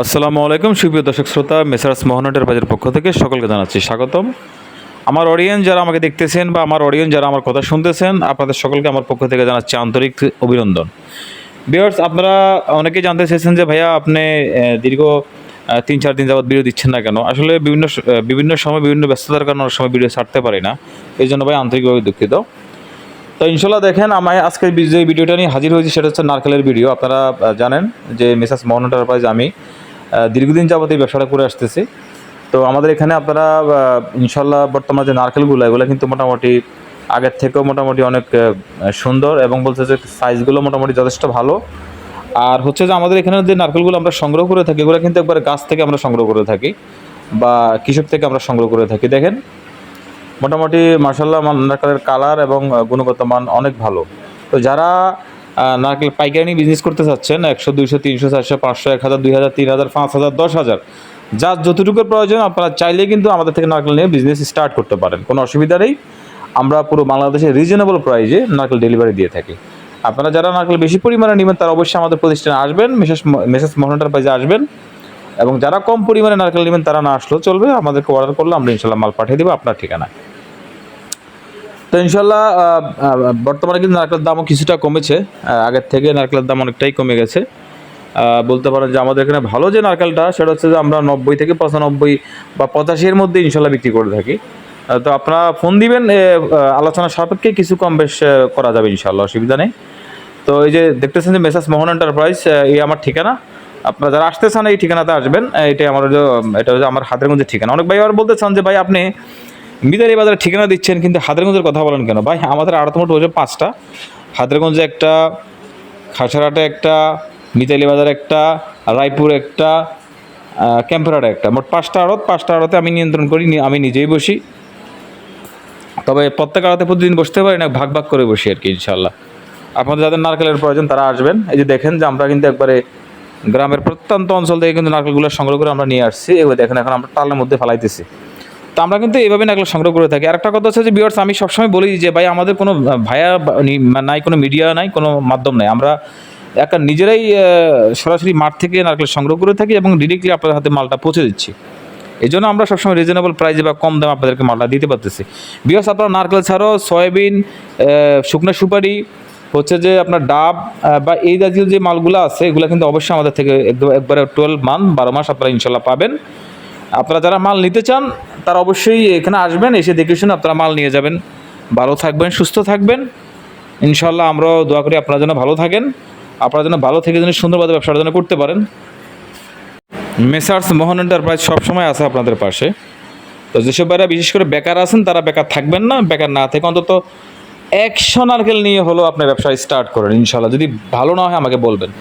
আসসালামু আলাইকুম, সুপ্রিয় দর্শক শ্রোতা, মেসার্স মোহনটের বাজার পক্ষ থেকে সকলকে জানাচ্ছি স্বাগতম। আমার অডিয়েন্স যারা আমাকে দেখতেছেন বা আমার অডিয়েন্স যারা আমার কথা শুনতেছেন, আপনাদের সকলকে আমার পক্ষ থেকে জানাচ্ছি আন্তরিক অভিনন্দন। বিয়ার্স আপনারা অনেকেই জানতে চেয়েছেন যে, ভাইয়া, আপনি দীর্ঘ তিন, চার দিন যাবত ভিডিও দিচ্ছেন না কেন? আসলে বিভিন্ন বিভিন্ন সময়, বিভিন্ন ব্যস্ততার কারণে অনেক সময় ভিডিও ছাড়তে পারি না। এই জন্য ভাই আন্তরিকভাবে দুঃখিত। তো ইনশাল্লাহ দেখেন, আমি আজকে যে ভিডিওটা নিয়ে হাজির হয়েছি, সেটা হচ্ছে নারকেলের ভিডিও আপনারা জানেন যে মেসাস মোহন এন্টারপ্রাইজ আমি দীর্ঘদিন যাবত এই ব্যবসাটা করে আসতেছি। তো আমাদের এখানে আপনারা ইনশাল্লাহ বর্তমানে যে নারকেলগুলো, এগুলো কিন্তু মোটামুটি আগের থেকেও মোটামুটি অনেক সুন্দর এবং বলছে যে সাইজগুলো মোটামুটি যথেষ্ট ভালো। আর হচ্ছে যে আমাদের এখানে যে নারকেলগুলো আমরা সংগ্রহ করে থাকি, এগুলো কিন্তু একবার গাছ থেকে আমরা সংগ্রহ করে থাকি বা কৃষক থেকে আমরা সংগ্রহ করে থাকি। দেখেন, মোটামুটি মার্শাল্লাহ নারকেলের কালার এবং গুণগত মান অনেক ভালো। তো যারা নারকেল পাইকারি বিজনেস করতে চাচ্ছেন একশো, দুইশো, তিনশো, চারশো, পাঁচশো, এক হাজার, দুই হাজার, তিন হাজার, পাঁচ হাজার, দশ হাজার। যার যতটুকুর প্রয়োজন আপনারা চাইলে কিন্তু আমাদের থেকে নারকেল নিয়ে বিজনেস স্টার্ট করতে পারেন। কোনো অসুবিধা নেই। আমরা পুরো বাংলাদেশে রিজনেবল প্রাইজে নারকেল ডেলিভারি দিয়ে থাকি। আপনারা যারা নারকেল বেশি পরিমাণে নেবেন, তারা অবশ্যই আমাদের প্রতিষ্ঠানে আসবেন, মেসেস মেসেস মোহনটার পাইজে আসবেন। এবং যারা কম পরিমাণে নারকেল নেবেন, তারা না আসলেও চলবে। আমাদেরকে অর্ডার করলে আমরা ইনশাল্লাহ মাল পাঠিয়ে দেবো আপনার ঠিকানায়। তো ইনশাল্লাহ বর্তমানে কিন্তু নারকেলের দামও কিছুটা কমেছে। আগের থেকে নারকেলের দাম অনেকটাই কমে গেছে। বলতে পারেন যে আমাদের এখানে ভালো যে নারকেলটা, সেটা হচ্ছে যে আমরা নব্বই থেকে পঁচানব্বই বা পঁচাশির মধ্যে ইনশাল্লাহ বিক্রি করে থাকি। তো আপনারা ফোন দিবেন আলোচনা সাপেক্ষে কিছু কম বেশ করা যাবে ইনশাল্লাহ, অসুবিধা নেই। তো এই যে দেখতেছেন যে মেসাজ মোহন এন্টারপ্রাইজ এই আমার ঠিকানা। আপনারা যারা আসতে চান এই ঠিকানাতে আসবেন এটাই আমার এটা হচ্ছে আমার হাতের মধ্যে ঠিকানা। অনেক ভাই আবার বলতে চান যে, ভাই, আপনি মিতালি বাজারে ঠিকানা দিচ্ছেন, কিন্তু হাতেরগঞ্জের কথা বলেন কেন? ভাই, আমাদের আড়তমোট হচ্ছে পাঁচটা। হাতেরগঞ্জে একটা খাসারাটে একটা, মিতালি বাজার একটা, রায়পুর একটা ক্যাম্পেরাটে একটা। মোট পাঁচটা আড়ত, পাঁচটা আড়তে আমি নিয়ন্ত্রণ করি আমি নিজেই বসি। তবে প্রত্যেক আড়তে প্রতিদিন বসতে পারি না, ভাগ ভাগ করে বসি আর কি ইনশাল্লাহ আপনাদের যাদের নারকেলের প্রয়োজন, তারা আসবেন। এই যে দেখেন যে আমরা কিন্তু একবারে গ্রামের প্রত্যন্ত অঞ্চল থেকে কিন্তু নারকেলগুলো সংগ্রহ করে আমরা নিয়ে আসছি। এগুলো দেখেন, এখন আমরা টালের মধ্যে ফেলাইতেছি। তো আমরা কিন্তু এইভাবে নারকেল সংগ্রহ করে থাকি। আরেকটা কথা হচ্ছে যে বিয়ার্স আমি সবসময় বলি যে ভাই, আমাদের কোনো ভায়া নাই, কোনো মিডিয়া নাই, কোনো মাধ্যম নাই। আমরা একটা নিজেরাই সরাসরি মাঠ থেকে নারকেল সংগ্রহ করে থাকি এবং ডিরেক্টলি আপনাদের হাতে মালটা পৌঁছে দিচ্ছি। এই জন্য আমরা সবসময় রিজনেবল প্রাইসে বা কম দামে আপনাদেরকে মালটা দিতে পারতেছি। বিকজ আপনার নারকেল ছাড়াও সয়াবিন শুকনো সুপারি, হচ্ছে যে আপনার ডাব বা এই জাতীয় যে মালগুলো আছে, এগুলো কিন্তু অবশ্যই আমাদের থেকে একবারে টুয়েলভ মান্থ বারো মাস আপনারা ইনশাল্লাহ পাবেন। আপনারা যারা মাল নিতে চান, তারা অবশ্যই এখানে আসবেন, এসে দেখে শুনে আপনারা মাল নিয়ে যাবেন। ভালো থাকবেন, সুস্থ থাকবেন। ইনশাল্লাহ আমরাও দোয়া করি আপনারা যেন ভালো থাকেন। আপনারা যেন ভালো থেকে যেন সুন্দরভাবে ব্যবসাটা যেন করতে পারেন। মেসার্স মোহন এন্টারপ্রাইজ সবসময় আছে আপনাদের পাশে। তো যেসব ভাইরা বিশেষ করে বেকার আছেন, তারা বেকার থাকবেন না, বেকার না থেকে অন্তত একশো নারকেল নিয়ে হলো আপনার ব্যবসা স্টার্ট করেন ইনশাল্লাহ যদি ভালো না হয়, আমাকে বলবেন।